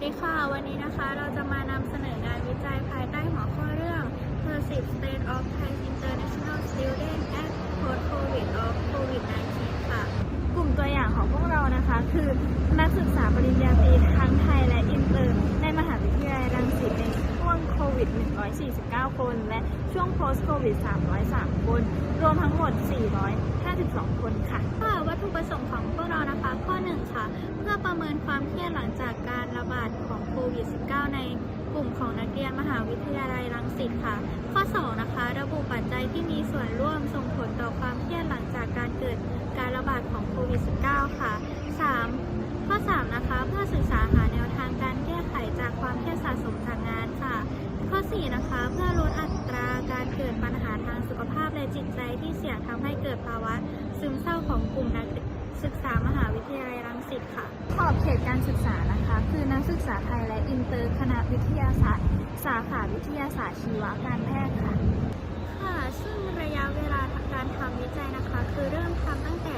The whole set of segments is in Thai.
วัสดีค่ะ วันนี้นะคะเราจะมานำเสนองานวิจัยภายใต้หัวข้อเรื่อง Perceived State of Thai International Student at Post-COVID of COVID-19 ค่ะ กลุ่มตัวอย่างของพวกเรานะคะ คือนักศึกษาปริญญาตรีทั้งไทยและอินเตอร์ในมหาวิทยาลัยรังสิตในช่วงโควิด 149 คน และช่วง post covid 303 คน รวมทั้งหมด 452 คนค่ะค่ะวัตถุประสงค์ของพวกเรานะคะ ข้อ 1 ลุ่มของนักเรียนมหาวิทยาลัยรังสิตค่ะ ข้อ 2 นะคะ ระบุปัจจัยที่มีส่วนร่วมส่งผลต่อความเครียดหลังจากการเกิดการระบาดของโควิด -19 ค่ะ 3. ข้อ 3 นะคะ เพื่อศึกษาหาแนวทางการแก้ไขจากความเครียดสะสมจากงานค่ะ ข้อ 4 นะคะ เพื่อลดอัตราการเกิดปัญหาทางสุขภาพและจิตใจที่เสี่ยงทำให้เกิดภาวะซึมเศร้าของกลุ่ม ขอบเขตการศึกษานะคะ คือนักศึกษาไทยและอินเตอร์คณะวิทยาศาสตร์ สาขาวิทยาศาสตร์ชีวการแพทย์ค่ะ ค่ะ ซึ่งระยะเวลาการทำวิจัยนะคะ คือเริ่มทำตั้งแต่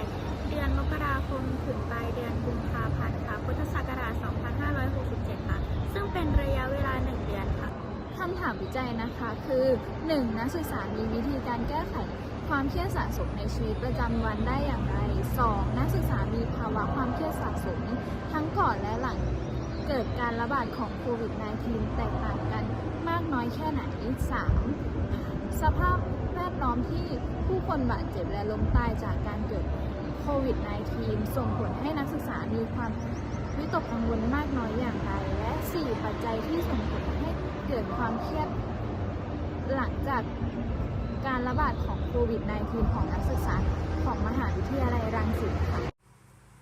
เดือนมกราคมถึงปลายเดือนกุมภาพันธ์ค่ะ พุทธศักราช 2567 ค่ะ ซึ่งเป็นระยะเวลา 1 เดือนค่ะคำถามวิจัยนะคะคือ 1. นักศึกษามีวิธีการแก้ไข ความเครียดสะสมในชีวิตประจำวันได้อย่างไร 2. นักศึกษามีภาวะความเครียดสะสม ทั้งก่อนและหลังเกิดการระบาดของโควิด -19 แตกต่างกันมากน้อยแค่ไหน 3. สภาพแวดล้อมที่ผู้คนบาดเจ็บและล้มตายจากการเกิดโควิด -19 ส่งผลให้นักศึกษามีความวิตกกังวลมากน้อยอย่างไร และ 4. ปัจจัยที่ส่งผลให้เกิดความเครียดหลังจาก การระบาดของโควิด -19 ของนักศึกษาของมหาวิทยาลัยรังสิตค่ะ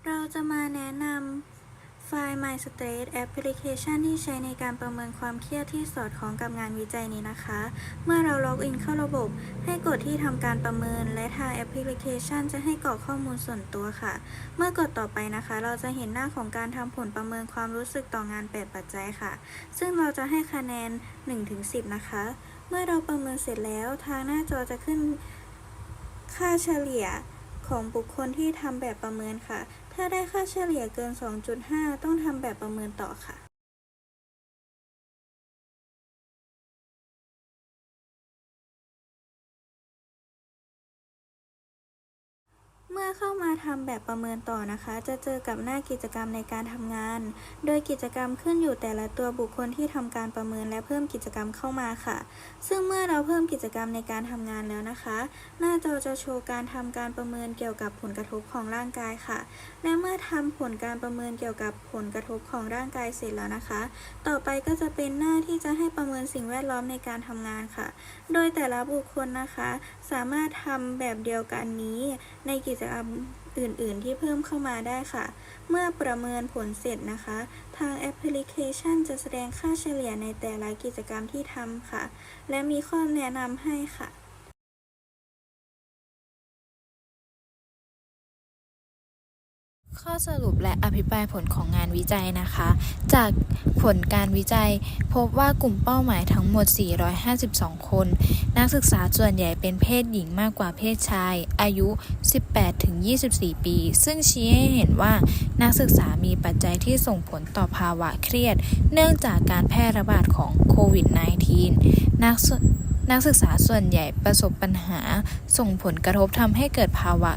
เราจะมาแนะนำไฟล์ My State Application ที่ใช้ในการประเมินความเครียดที่สอดคล้องกับงานวิจัยนี้นะคะ เมื่อเราล็อกอินเข้าระบบ ให้กดที่ทำการประเมิน และทางแอปพลิเคชันจะให้กรอกข้อมูลส่วนตัวค่ะ เมื่อกดต่อไปนะคะ เราจะเห็นหน้าของการทำผลประเมินความรู้สึกต่องาน 8 ปัจจัยค่ะ ซึ่งเราจะให้คะแนน 1-10 นะคะ เมื่อเราประเมินเสร็จแล้วทางหน้าจอจะขึ้นค่าเฉลี่ยของบุคคลที่ทำแบบประเมินค่ะ ถ้าได้ค่าเฉลี่ยเกิน 2.5 ต้องทำแบบประเมินต่อค่ะ มื่อเข้ามาทำแบบประเมินต่อนะคะ จะเจอกับหน้ากิจกรรมในการทำงาน โดยกิจกรรมขึ้นอยู่แต่ละตัวบุคคลที่ทำการประเมินและเพิ่มกิจกรรมเข้ามาค่ะ ซึ่งเมื่อเราเพิ่มกิจกรรมในการทำงานแล้วนะคะ หน้าจอจะโชว์การทำการประเมินเกี่ยวกับผลกระทบของร่างกายค่ะ และเมื่อทำผลการประเมินเกี่ยวกับผลกระทบของร่างกายเสร็จแล้วนะคะ ต่อไปก็จะเป็นหน้าที่จะให้ประเมินสิ่งแวดล้อมในการทำงานค่ะ โดยแต่ละบุคคลนะคะ สามารถทำแบบเดียวกันนี้ในกิจกรรมอื่น ๆ ที่เพิ่มเข้ามาได้ค่ะ เมื่อประเมินผลเสร็จนะคะ ทางแอปพลิเคชันจะแสดงค่าเฉลี่ยในแต่ละกิจกรรมที่ทำค่ะ และมีข้อแนะนำให้ค่ะ ข้อสรุปและอภิปรายผลของงานวิจัยนะคะ จากผลการวิจัย พบว่ากลุ่มเป้าหมายทั้งหมด 452 คน นักศึกษาส่วนใหญ่เป็นเพศหญิงมากกว่าเพศชาย อายุ 18-24 ปี ซึ่งชี้ให้เห็นว่านักศึกษามีปัจจัยที่ส่งผลต่อภาวะเครียด เนื่องจากการแพร่ระบาดของโควิด -19 นักนักศึกษาส่วนใหญ่ประสบปัญหา ส่งผลกระทบทำให้เกิดภาวะ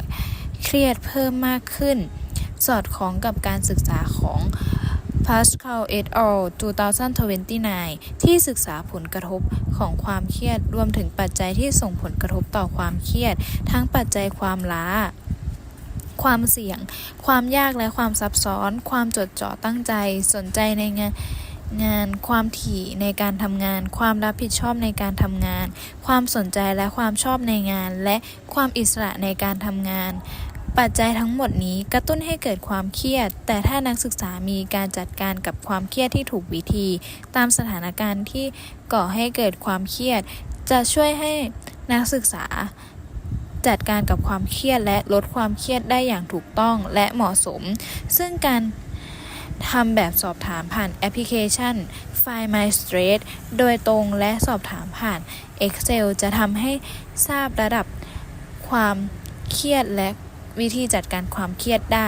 เครียดเพิ่มมากขึ้น สอดคล้องกับการศึกษาของ Pascal et al 2029 ที่ศึกษาผลกระทบของความเครียด รวมถึงปัจจัยที่ส่งผลกระทบต่อความเครียด ทั้งปัจจัยความล้า ความเสี่ยง ความยากและความซับซ้อน ความจดจ่อตั้งใจ สนใจในงานงาน ความถี่ในการทำงาน ความรับผิดชอบในการทำงาน ความสนใจและความชอบในงาน และความอิสระในการทำงาน ปัจจัยทั้งหมดนี้กระตุ้นให้เกิดความเครียด แต่ถ้านักศึกษามีการจัดการกับความเครียดที่ถูกวิธี ตามสถานการณ์ที่ก่อให้เกิดความเครียด จะช่วยให้นักศึกษาจัดการกับความเครียดและลดความเครียดได้อย่างถูกต้องและเหมาะสม ซึ่งการทำแบบสอบถามผ่านแอปพลิเคชัน Find My Stress โดยตรงและสอบถามผ่าน Excel จะทำให้ทราบระดับความเครียดและ วิธีจัดการความเครียดได้